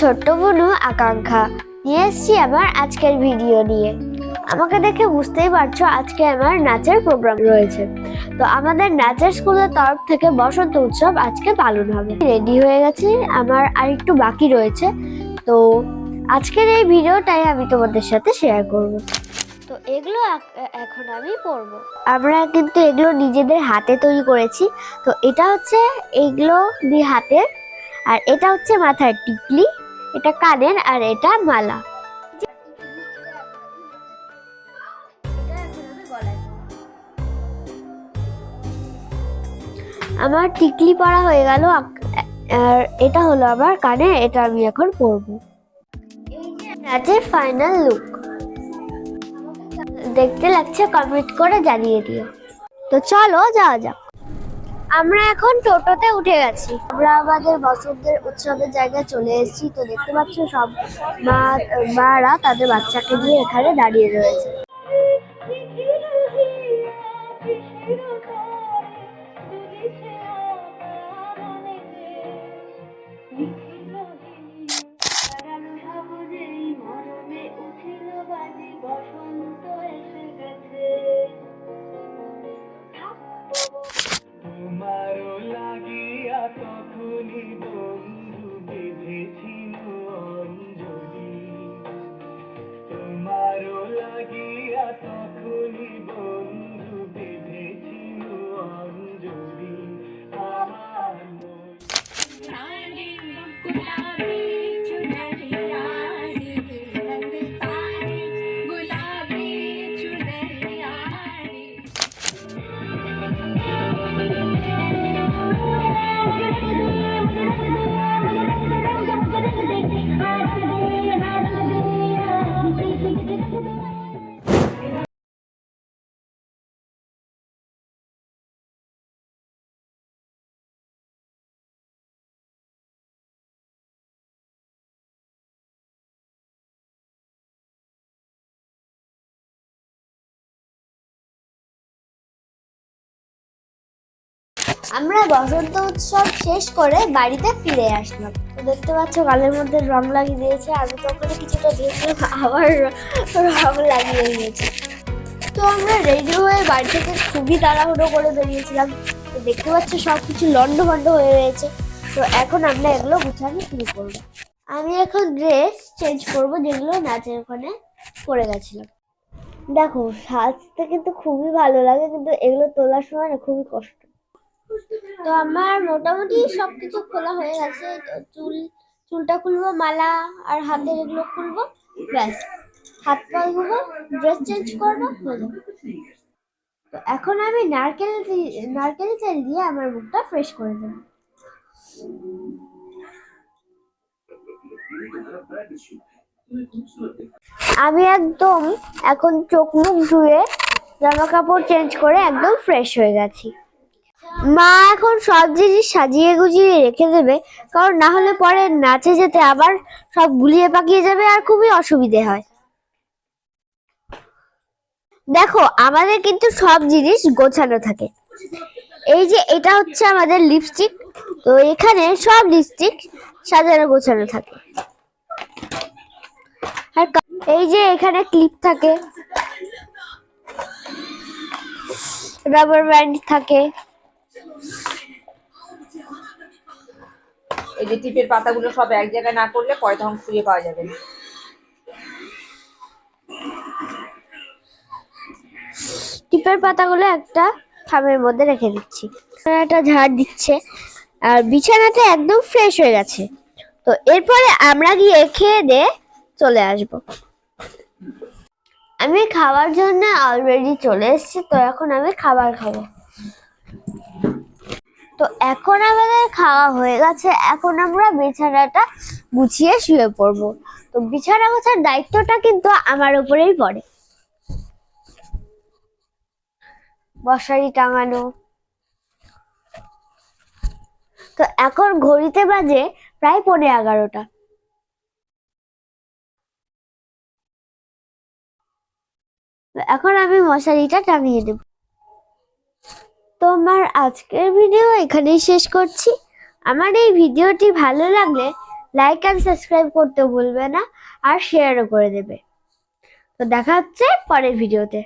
ছোট্ট বনু আকাঙ্ক্ষা। নিয়ে এসেছি আমার আজকের ভিডিও নিয়ে। আমাকে দেখে বুঝতেই পারছ আজকে আমার নাচের প্রোগ্রাম রয়েছে। তো আমাদের নাচের স্কুলের তরফ থেকে বসন্ত উৎসব আজকে পালন হবে। রেডি হয়ে গেছি, আমার আর একটু বাকি রয়েছে। তো আজকের এই ভিডিওটাই আমি তোমাদের সাথে শেয়ার করব। তো এগুলো এখন আমি পরব আমরা কিন্তু এগুলো নিজেদের হাতে তৈরি করেছি। তো এটা হচ্ছে এইগুলো দিয়ে হাতের, আর এটা হচ্ছে মাথার টিকলি। এটা কানের আর এটা মালা। আমার টিকলি পরা হয়ে গেল আর এটা হলো আমার কানে এটা আমি এখন পরবো। নাচের ফাইনাল লুক দেখতে লাগছে কমেন্ট করে জানিয়ে দিও। তো চলো, যাওয়া যাক। আমরা এখন টোটোতে উঠে গেছি। আমরা আমাদের বসন্তের উৎসবের জায়গায় চলে এসেছি। তো দেখতে পাচ্ছ সব মা, মারা তাদের বাচ্চাকে নিয়ে এখানে দাঁড়িয়ে রয়েছে। love me tonight. আমরা বসন্ত উৎসব শেষ করে বাড়িতে ফিরে আসলাম। তো দেখতে পাচ্ছ, গালের মধ্যে রং লাগিয়ে দিয়েছে। আমি তো ওখানে কিছুটা দিয়েছিলাম আবার র- লাগিয়ে দিয়েছে। তো আমরা রেডি হয়ে বাড়ি থেকে খুবই তাড়াহুড়ো করে বেরিয়েছিলাম। তো দেখতে পাচ্ছ সব কিছু লন্ড ভন্ড হয়ে রয়েছে। তো এখন আমরা এগুলো গুছানো শুরু করব। আমি এখন ড্রেস চেঞ্জ করব, যেগুলো নাচের ওখানে পরে গেছিলাম। দেখো, সাজতে কিন্তু খুবই ভালো লাগে, কিন্তু এগুলো তোলার সময় না খুবই কষ্ট। তো আমার মোটামুটি সবকিছু খোলা হয়ে গেছে। চুল, চুলটা খুলবো, মালা আর হাতের এগুলো খুলবো, ব্যাস। হাত পা ধুবো ড্রেস চেঞ্জ করব তো এখন আমি নারকেল নারকেল তেল দিয়ে আমার মুখটা ফ্রেশ করে দেবো আমি একদম এখন চোখ মুখ ধুয়ে জামা কাপড় চেঞ্জ করে একদম ফ্রেশ হয়ে গেছি। মা এখন সব জিনিস সাজিয়ে গুজিয়ে রেখে দেবে, কারণ না হলে পরে নাচে যেতে আবার সব গুলিয়ে পাকিয়ে যাবে আর খুবই অসুবিধে হয়। দেখো, আমাদের কিন্তু সব জিনিস গোছানো থাকে। এই যে এটা হচ্ছে আমাদের লিপস্টিক তো এখানে সব লিপস্টিক সাজানো গোছানো থাকে। আর এই যে এখানে ক্লিপ থাকে রাবার ব্যান্ড থাকে। এই যে টিপের পাতাগুলো সব এক জায়গায় না করলে পরে তখন খুঁজে পাওয়া যাবে না। টিপের পাতাগুলো একটা থামের মধ্যে রেখে দিচ্ছি। একটা ঝাড় দিচ্ছে আর বিছানাটা একদম ফ্রেশ হয়ে গেছে। তো এরপরে আমরা গিয়ে খেয়ে দে চলে আসব। আমি খাওয়ার জন্য অলরেডি চলে এসেছি, তো এখন আমি খাবার খাব। তো এখন আমাদের খাওয়া হয়ে গেছে। এখন আমরা বিছানাটা গুছিয়ে শুয়ে পড়ব। তো বিছানা গোছার দায়িত্বটা কিন্তু আমার উপরেই পড়ে। মশারি টাঙানো। তো এখন ঘড়িতে বাজে প্রায় পনেরো এগারোটা। এখন আমি মশারিটা টাঙিয়ে দেব। তো আমার আজকের ভিডিও এখানেই শেষ করছি। আমার এই ভিডিওটি ভালো লাগলে লাইক অ্যান্ড সাবস্ক্রাইব করতে ভুলবে না আর শেয়ারও করে দেবে। তো দেখা হচ্ছে পরের ভিডিওতে।